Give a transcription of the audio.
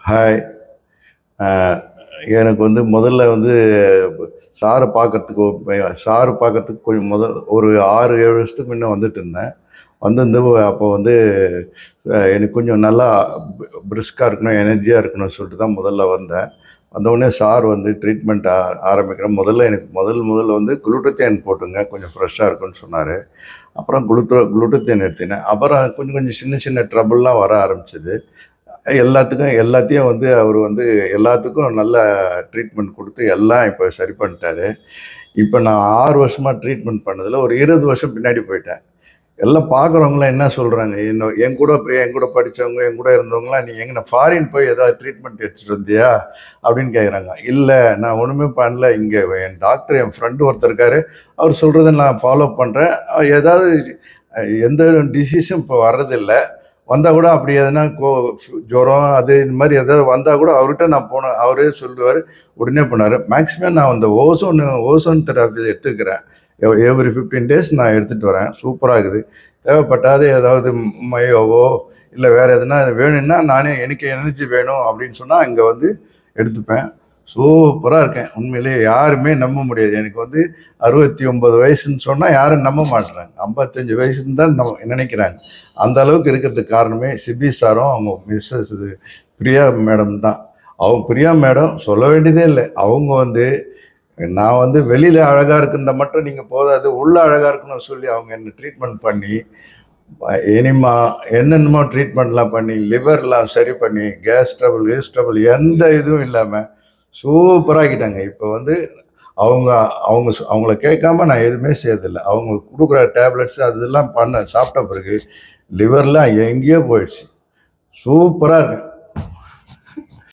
Hi uh, எனக்கு வந்து முதல்ல வந்து சாரை பார்க்கறதுக்கு சாரு பார்க்கறதுக்கு கொஞ்சம் முதல் ஒரு ஆறு ஏழு வருஷத்துக்கு முன்னே வந்துட்டு இருந்தேன். வந்திருந்து அப்போ வந்து எனக்கு கொஞ்சம் நல்லா பிரிஸ்காக இருக்கணும் எனர்ஜியாக இருக்கணும்னு சொல்லிட்டு தான் முதல்ல வந்தேன். வந்தவுடனே சார் வந்து ட்ரீட்மெண்ட் ஆரம்பிக்கிறேன். முதல்ல எனக்கு முதல் முதல்ல வந்து குளுட்டத்தேன் போட்டுங்க கொஞ்சம் ஃப்ரெஷ்ஷாக இருக்கும்னு சொன்னார். அப்புறம் குளுட்டோ குளுட்டத்தேன் எடுத்தினேன் அப்புறம் கொஞ்சம் கொஞ்சம் சின்ன சின்ன ட்ரபுள்லாம் வர ஆரம்பிச்சது. எல்லாத்துக்கும் எல்லாத்தையும் வந்து அவர் வந்து எல்லாத்துக்கும் நல்ல ட்ரீட்மெண்ட் கொடுத்து எல்லாம் இப்போ சரி பண்ணிட்டாரு. இப்போ நான் ஆறு வருஷமாக ட்ரீட்மெண்ட் பண்ணதில் ஒரு இருபது வருஷம் பின்னாடி போயிட்டேன். எல்லாம் பார்க்குறவங்களாம் என்ன சொல்கிறாங்க என்ன என் கூட என் கூட படித்தவங்க என் கூட இருந்தவங்களாம் நீ எங்கே ஃபாரின் போய் ஏதாவது ட்ரீட்மெண்ட் எடுத்துகிட்டு வந்தியா? அப்படின்னு கேட்குறாங்க இல்லை நான் ஒன்றுமே பண்ணல. இங்கே என் டாக்டர் என் ஃப்ரெண்டு ஒருத்தர் இருக்காரு. அவர் சொல்கிறத நான் ஃபாலோ பண்ணுறேன் ஏதாவது எந்த டிசீஸும் இப்போ வர்றதில்லை. வந்தால் கூட அப்படி எதுனா கோ ஜுரம் அது இந்த மாதிரி எதாவது வந்தால் கூட அவர்கிட்ட நான் போனேன் அவரே சொல்லுவார் உடனே பண்ணார் மேக்ஸிமம் நான் அந்த ஓசோன் ஓசோன் தெராப்பி எடுத்துக்கிறேன். எவ்ரி ஃபிஃப்டீன் டேஸ் நான் எடுத்துகிட்டு வரேன். சூப்பராக இருக்குது. தேவைப்பட்டாது ஏதாவது மையோவோ இல்லை வேறு எதுனா வேணும்னா நானே எனக்கு எனர்ஜி வேணும் அப்படின்னு சொன்னால் இங்கே வந்து எடுத்துப்பேன். சூப்பராக இருக்கேன். உண்மையிலேயே யாருமே நம்ப முடியாது. எனக்கு வந்து அறுபத்தி ஒன்பது வயசுன்னு சொன்னால் யாரும் நம்ப மாட்டுறாங்க ஐம்பத்தஞ்சு வயசுன்னு தான் நம்ம நினைக்கிறாங்க. அந்த அளவுக்கு இருக்கிறதுக்கு காரணமே சிபி சாரும் அவங்க மிஸ்ஸஸ் பிரியா மேடம் தான். அவங்க பிரியா மேடம் சொல்ல வேண்டியதே இல்லை. அவங்க வந்து நான் வந்து வெளியில் அழகாக இருக்குந்த மட்டும் நீங்கள் போதாது உள்ளே அழகாக இருக்குன்னு சொல்லி அவங்க என்ன ட்ரீட்மெண்ட் பண்ணி இனிமா என்னென்னமோ ட்ரீட்மெண்ட்லாம் பண்ணி லிவர்லாம் சரி பண்ணி கேஸ் ட்ரபிள் கேஸ் ட்ரபிள் எந்த இதுவும் இல்லாமல் சூப்பராகிட்டாங்க இப்போ வந்து அவங்க அவங்க அவங்கள கேட்காம நான் எதுவுமே செய்யறதில்லை. அவங்க கொடுக்குற டேப்லெட்ஸ் அது இதெல்லாம் பண்ண சாப்பிட்ட பிறகு லிவர்லாம் எங்கேயோ போயிடுச்சு. சூப்பராக இருக்கு